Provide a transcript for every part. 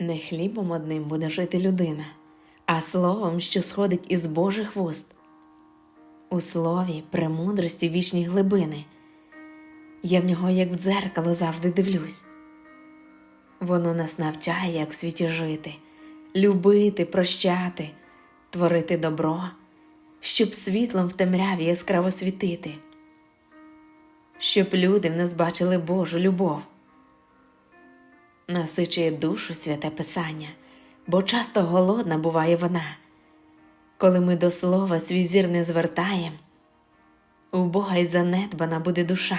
Не хлібом одним буде жити людина, а словом, що сходить із Божих вуст. У слові премудрості вічні глибини. Я в нього, як в дзеркало, завжди дивлюсь. Воно нас навчає, як в світі жити, любити, прощати, творити добро, щоб світлом в темряві яскраво світити, щоб люди в нас бачили Божу любов. Насичує душу святе Писання, бо часто голодна буває вона. Коли ми до слова свій зір не звертаєм, у Бога й занедбана буде душа.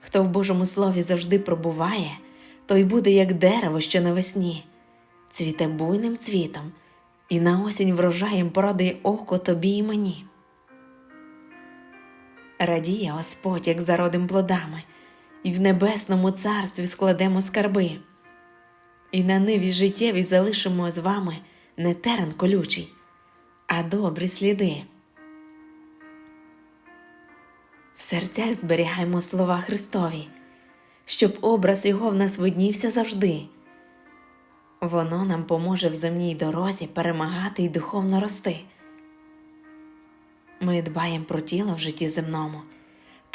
Хто в Божому слові завжди пробуває, той буде як дерево, що навесні, цвіте буйним цвітом, і на осінь врожаєм порадує око тобі і мені. Радіє Господь, як за родим плодами, і в небесному царстві складемо скарби, і на ниві життєві залишимо з вами не терен колючий, а добрі сліди. В серцях зберігаємо слова Христові, щоб образ Його в нас виднівся завжди. Воно нам поможе в земній дорозі перемагати і духовно рости. Ми дбаємо про тіло в житті земному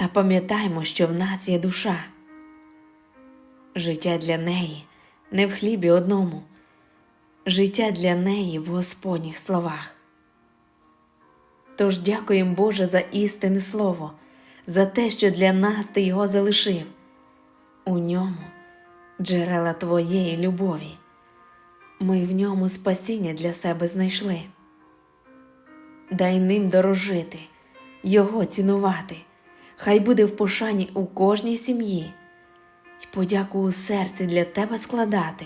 та пам'ятаємо, що в нас є душа. Життя для неї не в хлібі одному, життя для неї в Господніх словах. Тож дякуємо Боже за істинне слово, за те, що для нас ти його залишив. У ньому джерела твоєї любові. Ми в ньому спасіння для себе знайшли. Дай ним дорожити, його цінувати, хай буде в пошані у кожній сім'ї, й подяку у серці для тебе складати.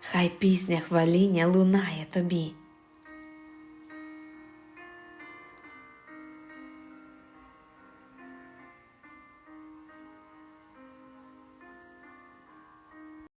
Хай пісня хваління лунає тобі.